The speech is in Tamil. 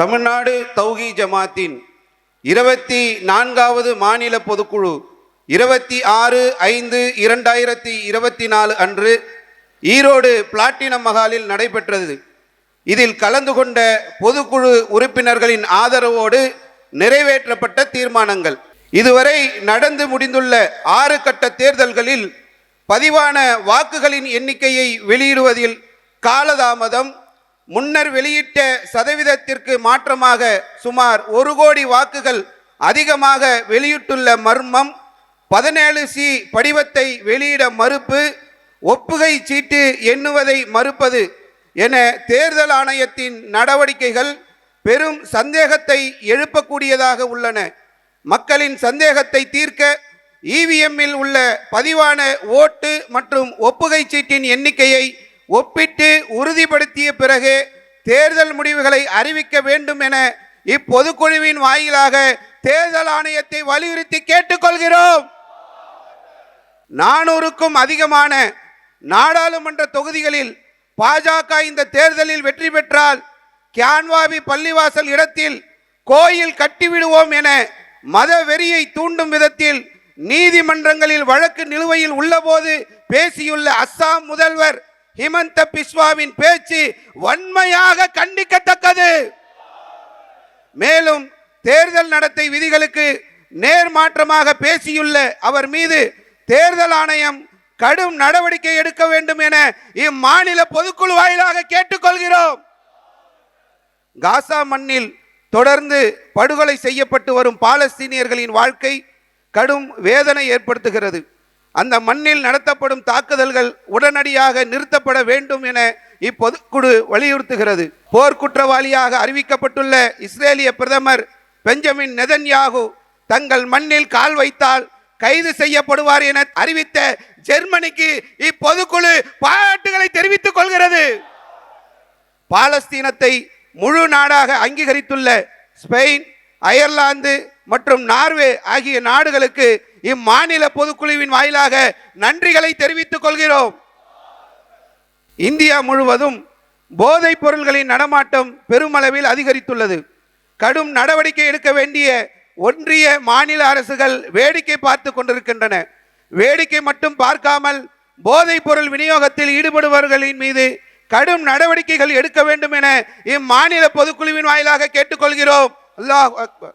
தமிழ்நாடு தௌஹி ஜமாத்தின் இருபத்தி நான்காவது மாநில பொதுக்குழு இருபத்தி ஆறு ஐந்து இரண்டாயிரத்தி இருபத்தி நாலு அன்று ஈரோடு பிளாட்டினம் மகாலில் நடைபெற்றது. இதில் கலந்து கொண்ட பொதுக்குழு உறுப்பினர்களின் ஆதரவோடு நிறைவேற்றப்பட்ட தீர்மானங்கள். இதுவரை நடந்து முடிந்துள்ள ஆறு கட்ட தேர்தல்களில் பதிவான வாக்குகளின் எண்ணிக்கையை வெளியிடுவதில் காலதாமதம் முன்னர் வெளியிட்ட சதவீதத்திற்கு மாற்றமாக சுமார் ஒரு கோடி வாக்குகள் அதிகமாக வெளியிட்டுள்ள மர்மம் பதினேழு சி படிவத்தை வெளியிட மறுப்பு ஒப்புகை சீட்டு எண்ணுவதை மறுப்பது என தேர்தல் ஆணையத்தின் நடவடிக்கைகள் பெரும் சந்தேகத்தை எழுப்பக்கூடியதாக உள்ளன. மக்களின் சந்தேகத்தை தீர்க்க இவிஎம்மில் உள்ள பதிவான ஓட்டு மற்றும் ஒப்புகை சீட்டின் எண்ணிக்கையை ஒப்பிட்டு உறுதிப்படுத்திய பிறகு தேர்தல் முடிவுகளை அறிவிக்க வேண்டும் என இப்பொதுக்குழுவின் வாயிலாக தேர்தல் ஆணையத்தை வலியுறுத்தி கேட்டுக்கொள்கிறோம். நானூறுக்கும் அதிகமான நாடாளுமன்ற தொகுதிகளில் பாஜக இந்த தேர்தலில் வெற்றி பெற்றால் கியான்வாபி பள்ளிவாசல் இடத்தில் கோயில் கட்டிவிடுவோம் என மத வெறியை தூண்டும் விதத்தில் நீதிமன்றங்களில் வழக்கு நிலுவையில் உள்ளபோது பேசியுள்ள அஸ்ஸாம் முதல்வர் ஹிமந்த பிஸ்வாவின் பேச்சு வன்மையாக கண்டிக்கத்தக்கது. மேலும் தேர்தல் நடத்தை விதிகளுக்கு நேர்மாற்றமாக பேசியுள்ள அவர் மீது தேர்தல் ஆணையம் கடும் நடவடிக்கை எடுக்க வேண்டும் என இம்மாநில பொதுக்குழு வாயிலாக கேட்டுக்கொள்கிறோம். காசா மண்ணில் தொடர்ந்து படுகொலை செய்யப்பட்டு வரும் பாலஸ்தீனியர்களின் வாழ்க்கை கடும் வேதனை ஏற்படுத்துகிறது. அந்த மண்ணில் நடத்தப்படும் தாக்குதல்கள் உடனடியாக நிறுத்தப்பட வேண்டும் என இப்பொதுக்குழு வலியுறுத்துகிறது. போர்க்குற்றவாளியாக அறிவிக்கப்பட்டுள்ள இஸ்ரேலிய பிரதமர் பெஞ்சமின் நெதன்யாகு தங்கள் மண்ணில் கால் வைத்தால் கைது செய்யப்படுவார் என அறிவித்த ஜெர்மனிக்கு இப்பொதுக்குழு பாராட்டுகளை தெரிவித்துக் கொள்கிறது. பாலஸ்தீனத்தை முழு நாடாக அங்கீகரித்துள்ள ஸ்பெயின் அயர்லாந்து மற்றும் நார்வே ஆகிய நாடுகளுக்கு இம்மாநில பொதுக்குழுவின் வாயிலாக நன்றிகளை தெரிவித்துக் கொள்கிறோம். இந்தியா முழுவதும் போதைப் பொருள்களின் நடமாட்டம் பெருமளவில் அதிகரித்துள்ளது. கடும் நடவடிக்கை எடுக்க வேண்டிய ஒன்றிய மாநில அரசுகள் வேடிக்கை பார்த்து கொண்டிருக்கின்றன. வேடிக்கை மட்டும் பார்க்காமல் போதைப் பொருள் விநியோகத்தில் ஈடுபடுபவர்களின் மீது கடும் நடவடிக்கைகள் எடுக்க வேண்டும் என இம்மாநில பொதுக்குழுவின் வாயிலாக கேட்டுக்கொள்கிறோம் அல்லாஹ் அக்பர்.